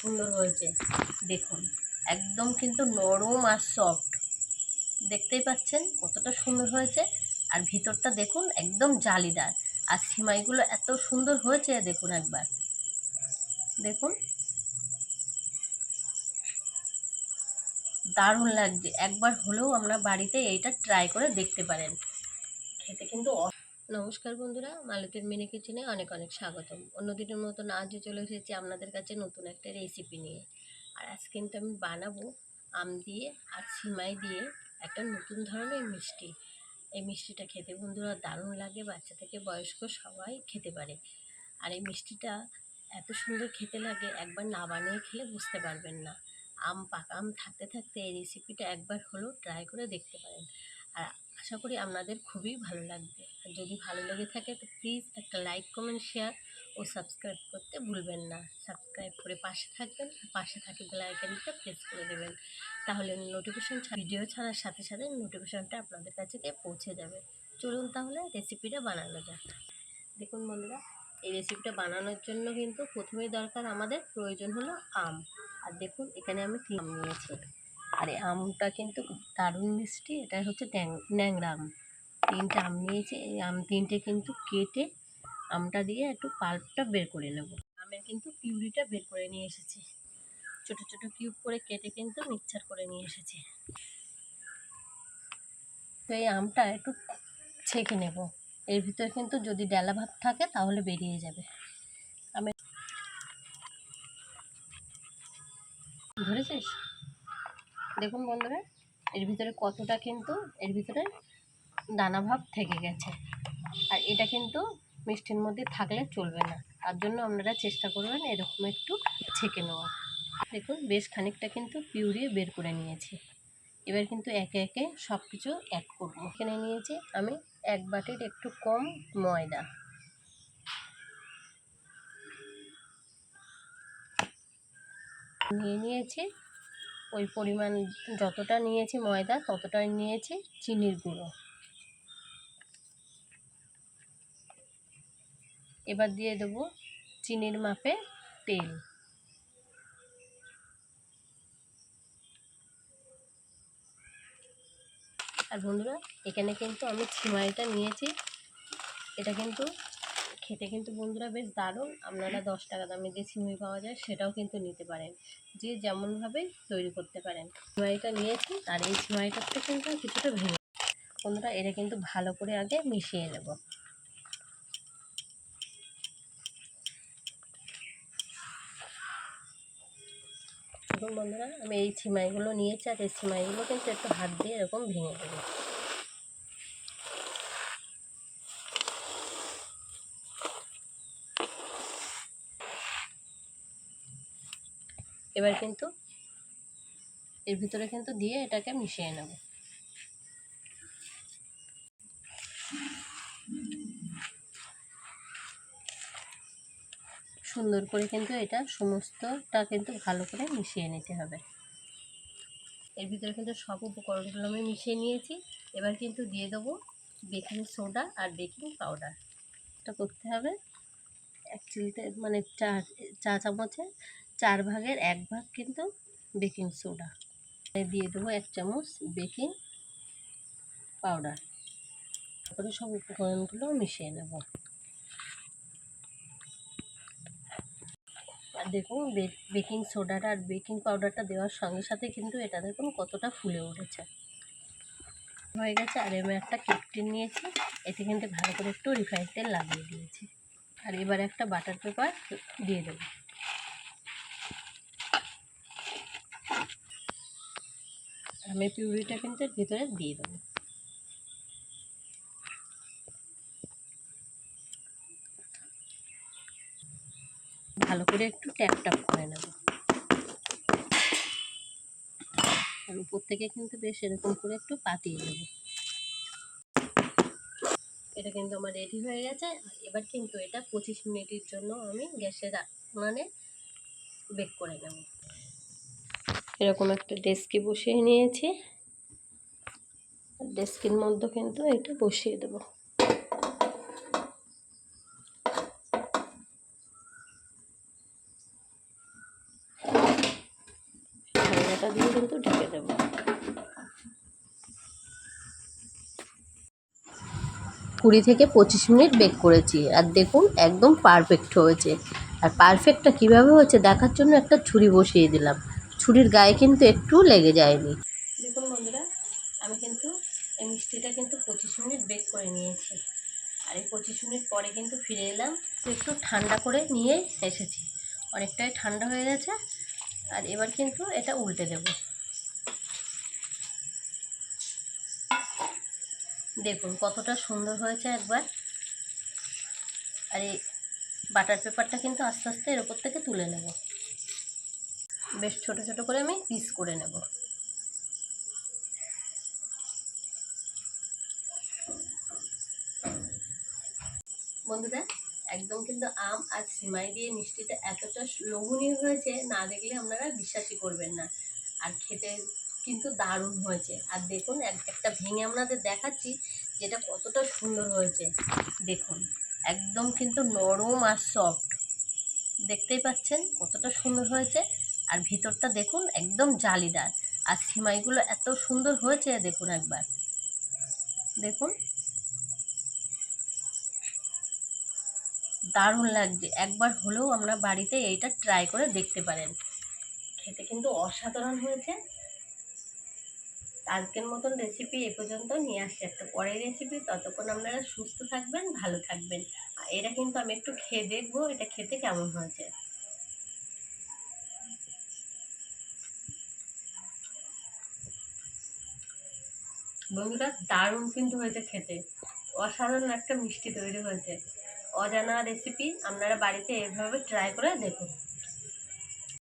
সুন্দর হয়েছে। দেখুন, একদম কিন্তু নরম আর সফট দেখতেই পাচ্ছেন কতটা সুন্দর হয়েছে। আর ভিতরটা দেখুন একদম জালিদার। আর সিমাইগুলো এত সুন্দর হয়েছে, দেখুন একবার। দেখুন। দারুণ লাগছে। একবার হলেও আমরা বাড়িতে এইটা ট্রাই করে দেখতে পারেন। খেতে কিন্তু নমস্কার বন্ধুরা, মালতীর মিনি কিচেনে অনেক অনেক স্বাগতম। অন্যদিনের মতন আজও চলে এসেছি আপনাদের কাছে নতুন একটা রেসিপি নিয়ে। আর আজ কিন্তু আমি বানাবো আম দিয়ে আর সিমাই দিয়ে একটা নতুন ধরনের মিষ্টি। এই মিষ্টিটা খেতে বন্ধুরা দারুণ লাগে, বাচ্চা থেকে বয়স্ক সবাই খেতে পারে। আর এই মিষ্টিটা এত সুন্দর খেতে লাগে, একবার না বানিয়ে খেলে বুঝতে পারবেন না। আম পাকা আম থাকতে থাকতে এই রেসিপিটা একবার হলেও ট্রাই করে দেখতে পারেন। আর আশা করি আপনাদের খুবই ভালো লাগবে। আর যদি ভালো লেগে থাকে, তো প্লিজ একটা লাইক কমেন্ট শেয়ার ও সাবস্ক্রাইব করতে ভুলবেন না। সাবস্ক্রাইব করে পাশে থাকবেন পাশে থাকে বেল আইকনটা প্রেস করে দেবেন। তাহলে নোটিফিকেশন ভিডিও ছাড়ার সাথে সাথে নোটিফিকেশনটা আপনাদের কাছে গিয়ে পৌঁছে যাবে। চলুন তাহলে রেসিপিটা বানানো যাক। দেখুন বন্ধুরা, এই রেসিপিটা বানানোর জন্য কিন্তু প্রথমেই দরকার আমাদের প্রয়োজন হলো আম। আর দেখুন, এখানে আমি আম নিয়েছি। আর আমটা কিন্তু দারুণ মিষ্টি এটা হচ্ছে ট্যাং- ন্যাংরা আম। তিনটে আম নিয়েছি, এই আম তিনটে কিন্তু কেটে আমটা দিয়ে একটু পাল্পটা বের করে নেব। আমের কিন্তু পিউরিটা বের করে নিয়ে এসেছি। ছোট ছোট কিউব করে কেটে কিন্তু মিক্সচার করে নিয়ে এসেছি। তো এই আমটা একটু ছেঁকে নেব। এর ভিতরে কিন্তু যদি ডেলা ভাত থাকে তাহলে বেরিয়ে যাবে। আমি ধরেছিস? দেখুন বন্ধুরা, এর ভিতরে কতটা কিন্তু এর ভিতরে দানা ভাব থেকে গেছে। আর এটা কিন্তু মিষ্টির মধ্যে থাকলে চলবে না। তার জন্য আপনারা চেষ্টা করবেন এরকম একটু ছেঁকে নেওয়া দেখুন, বেশ খানিকটা কিন্তু পিউরিয়ে বের করে নিয়েছি। এবার কিন্তু একে একে সব কিছু অ্যাড করব। এখানে নিয়েছি আমি এক বাটির একটু কম ময়দা। নিয়ে নিয়েছি ওই পরিমাণ যতটা নিয়েছি ময়দা, ততটাই নিয়েছি চিনির গুঁড়ো। এবার দিয়ে দেবো চিনির মাপে তেল। আর বন্ধুরা, এখানে কিন্তু আমি ছিমাইটা নিয়েছি। এটা কিন্তু খেতে কিন্তু বন্ধুরা বেশ দারুণ। আপনারা দশ টাকা দামে যে সিমাই পাওয়া যায়, সেটাও কিন্তু নিতে পারেন। যে যেমনভাবে তৈরি করতে পারেন। সিমাইটা নিয়েছি, আর এই সিমাইটাতে কিন্তু কিছুটা ভেঙে বন্ধুরা, এটা কিন্তু ভালো করে আগে মিশিয়ে নেব। বন্ধুরা, আমি এই সিমাইগুলো নিয়েছি, আর এই সিমাইগুলো কিন্তু একটু হাত দিয়ে এরকম ভেঙে দেবো। এবার কিন্তু এর ভিতরে কিন্তু দিয়ে এটাকে মিশিয়ে নেব। সুন্দর করে কিন্তু এটা সমস্তটা কিন্তু ভালো করে মিশিয়ে নিতে হবে। এর ভিতরে কিন্তু সব উপকরণগুলো আমি মিশিয়ে নিয়েছি। এবার কিন্তু দিয়ে দেবো বেকিং সোডা আর বেকিং পাউডার। এটা করতে হবে এক মানে চা চা চামচে চার ভাগের এক ভাগ কিন্তু বেকিং সোডা। দিয়ে দেবো এক চামচ বেকিং পাউডার। তারপরে সব উপকরণগুলো মিশিয়ে নেব। আর দেখুন বেকিং সোডাটা আর বেকিং পাউডারটা দেওয়ার সঙ্গে সাথে কিন্তু এটা দেখুন কতটা ফুলে উঠেছে। হয়ে গেছে, আর আমি একটা কেক টিন নিয়েছি। এতে কিন্তু ভালো করে একটু রিফাইন তেল লাগিয়ে দিয়েছি। আর এবার একটা বাটার পেপার দিয়ে দেবো। আমি পিউরিটা কিন্তু ভিতরে দিয়ে দেবো। ভালো করে একটু ট্যাপ ট্যাপ করে নেব। আর উপর থেকে কিন্তু বেশ এরকম করে একটু পাতিয়ে দেবো এটা কিন্তু আমার রেডি হয়ে গেছে। এবার কিন্তু এটা পঁচিশ মিনিটের জন্য আমি গ্যাসের মানে বেক করে নেব। এরকম একটা ডেস্কে বসিয়ে নিয়েছি। ডেস্কের মধ্যে কিন্তু এটা বসিয়ে দেবো। দিয়ে কিন্তু ঢেকে দেবো। কুড়ি থেকে পঁচিশ মিনিট বেক করেছি আর দেখুন একদম পারফেক্ট হয়েছে। আর পারফেক্টটা কীভাবে হয়েছে দেখার জন্য একটা ছুরি বসিয়ে দিলাম। ছুরির গায়ে কিন্তু একটু লেগে যায়নি। দেখুন বন্ধুরা, আমি কিন্তু এই মিষ্টিটা কিন্তু পঁচিশ মিনিট বেক করে নিয়েছি। আর এই পঁচিশ মিনিট পরে কিন্তু ফিরে এলাম একটু ঠান্ডা করে নিয়ে এসেছি। অনেকটাই ঠান্ডা হয়ে গেছে, আর এবার কিন্তু এটা উল্টে দেবো। দেখুন কতটা সুন্দর হয়েছে একবার। আর এই বাটার পেপারটা কিন্তু আস্তে আস্তে এর ওপর থেকে তুলে নেব। বেশ ছোট ছোট করে আমি পিস করে নেব। বন্ধুরা, একদম কিন্তু আম আর সিমাই দিয়ে মিষ্টিটা এতটা লোভনীয় হয়েছে, না দেখলে আপনারা বিশ্বাসই করবেন না। আর খেতে কিন্তু দারুণ হয়েছে। আর দেখুন, এক- একটা ভেঙে আপনাদের দেখাচ্ছি যেটা কতটা সুন্দর হয়েছে। দেখুন, একদম কিন্তু নরম আর সফট দেখতেই পাচ্ছেন কতটা সুন্দর হয়েছে। আর ভিতরটা দেখুন একদম জালিদার। আর সিমাইগুলো এত সুন্দর হয়েছে, দেখুন একবার। দেখুন। দারুণ লাগছে। একবার হলেও আমরা বাড়িতে এইটা ট্রাই করে দেখতে পারেন। খেতে কিন্তু অসাধারণ হয়েছে। আজকের মতন রেসিপি এ পর্যন্ত নিয়ে আসছি। একটা পরের রেসিপি ততক্ষণ আপনারা সুস্থ থাকবেন, ভালো থাকবেন। এটা কিন্তু আমি একটু খেয়ে দেখব, এটা খেতে কেমন হয়েছে। বন্ধুরা, দারুণ কিন্তু হয়েছে খেতে। অসাধারণ একটা মিষ্টি তৈরি হয়েছে। অজানা রেসিপি আপনারা বাড়িতে এভাবে ট্রাই করে দেখুন।